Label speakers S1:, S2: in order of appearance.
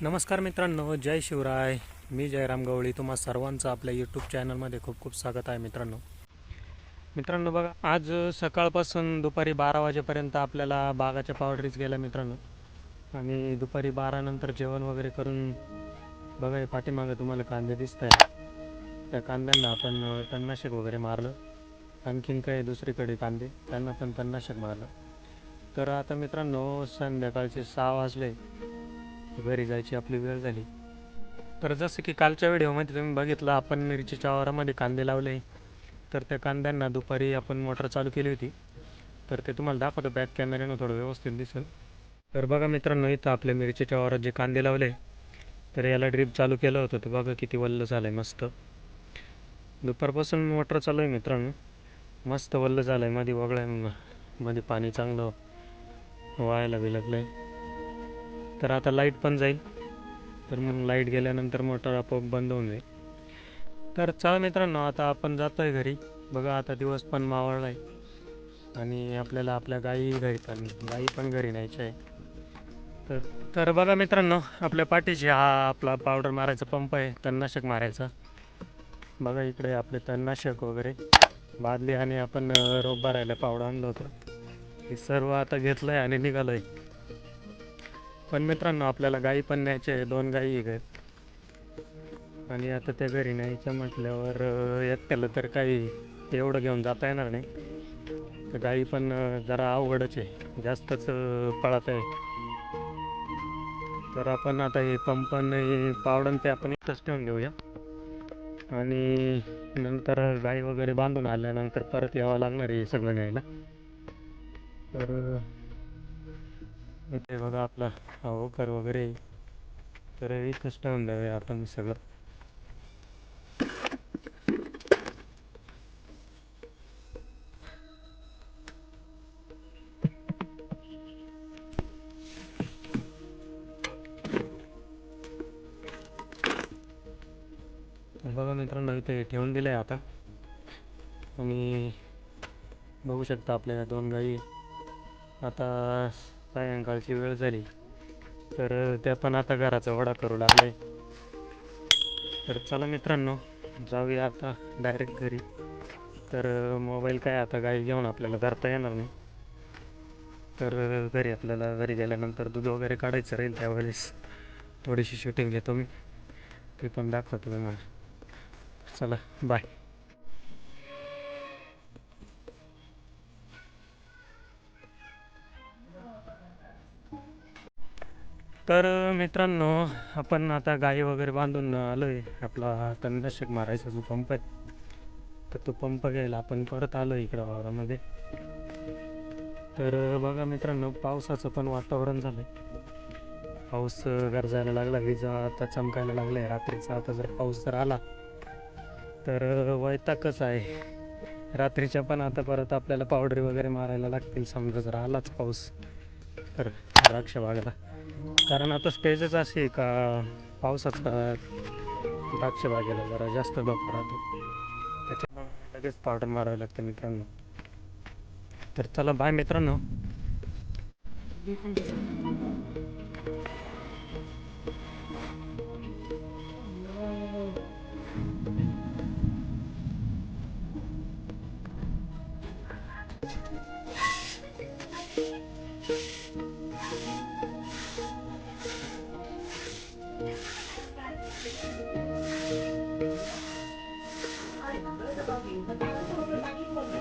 S1: नमस्कार मित्रांनो जय शिवराय. मी जयराम गवळी. तुम्हा सर्वांचं आपल्या यूट्यूब चॅनलमध्ये खूप खूप स्वागत आहे मित्रांनो. मित्रांनो बघा आज सकाळपासून दुपारी बारा वाजेपर्यंत आपल्याला बागाच्या पावडरीच गेल्या मित्रांनो. आणि दुपारी बारानंतर जेवण वगैरे करून बघा हे पाठीमागं तुम्हाला कांदे दिसत आहे त्या कांद्यांना आपण तणनाशक वगैरे मारलं. आणखीन काही दुसरीकडे कांदे त्यांना पण तणनाशक मारलं. तर आता मित्रांनो संध्याकाळचे सहा वाजले. घरी जायची आपली वेळ झाली. तर जसं की कालच्या व्हिडिओमध्ये तुम्ही बघितलं आपण मिरचीच्या आवारामध्ये कांदे लावले. तर त्या कांद्यांना दुपारी आपण मोटर चालू केली होती. तर ते तुम्हाला दाखवतो बॅक कॅमेऱ्यानं थोडं व्यवस्थित दिसेल. तर बघा मित्रांनो इथं आपल्या मिरचीच्या वावरात जे कांदे लावले तर याला ड्रीप चालू केलं होतं. तर बघा किती वल्ल झालं आहे मस्त. दुपारपासून मोटर चालू आहे मित्रांनो. मस्त वल्ल झालं आहे मध्ये वगळं आहे मध्ये पाणी चांगलं वाहायला बी लागलं आहे तर आता लाइट पण जाईल. तर मग लाइट गेल्यानंतर मोटर आपोआप बंद होऊन जाईल. तर चला मित्रांनो आता आपण जातो आहे घरी. बघा आता दिवस पण मावळला आहे आणि आपल्याला आपल्या गाई घरी पण गाई पण घरी न्यायची आहे. तर तर बघा मित्रांनो आपल्या पाठीशी हा आपला पावडर मारायचा पंप आहे तणनाशक मारायचा. बघा इकडे आपले तणनाशक वगैरे. बादली आणि आपण रोप भरायला पावडं आणलं होतं. हे सर्व आता घेतलं आहे आणि निघालं आहे पण मित्रांनो आपल्याला गाई पण न्यायचे आहे. दोन गाई आहेत. आणि आता त्या घरी न्यायचं म्हटल्यावर एकट्याला तर काही एवढं घेऊन जाता येणार नाही. तर गाई पण जरा अवघडच आहे. जास्तच पळत आहे. तर आपण आता हे पंप आणि पावडन ते आपण इथंच ठेवून घेऊया. आणि नंतर गाई वगैरे बांधून आल्यानंतर परत यावं लागणार आहे हे सगळं घ्यायला. तर इथे बघा आपला होकर वगैरे. तर इथंच ठेवून द्यावे आपण सगळं. बघा मित्रांनो इथे ठेवून दिलं आहे आता. आणि बघू शकता आपल्या दोन गाई. आता सायंकाळची वेळ झाली. तर त्या पण आता घराचा वडा करू लागलाय तर चला मित्रांनो जाऊया आता डायरेक्ट घरी. तर मोबाईल काय आता गाई घेऊन आपल्याला धरता येणार नाही. तर घरी आपल्याला घरी गेल्यानंतर दूध वगैरे काढायचं राहील त्यावेळेस. थोडीशी शूटिंग घेतो मी. ते पण दाखवतो तुम्हाला. चला बाय तर मित्रांनो आपण आता गाई वगैरे बांधून आलो आहे आपला तणनाशक मारायचा जो पंप आहे तर तो पंप घ्यायला आपण परत आलो इकडं वावरामध्ये. तर बघा मित्रांनो पावसाचं पण वातावरण झालं आहे पाऊस गरजायला लागला विजा आता चमकायला लागला आहे रात्रीचा आता जर पाऊस जर आला तर वैतागच आहे. रात्रीच्या पण आता परत आपल्याला पावडरी वगैरे मारायला लागतील समजा जर आलाच पाऊस तर द्राक्ष बागेला कारण आता स्टेजच अशी आहे का पावसाचा द्राक्ष बागेला जरा जास्त धोका राहतो. त्याच्यामुळे लगेच पावडर मारावं लागतं मित्रांनो. तर चला बाय मित्रांनो. Thank you.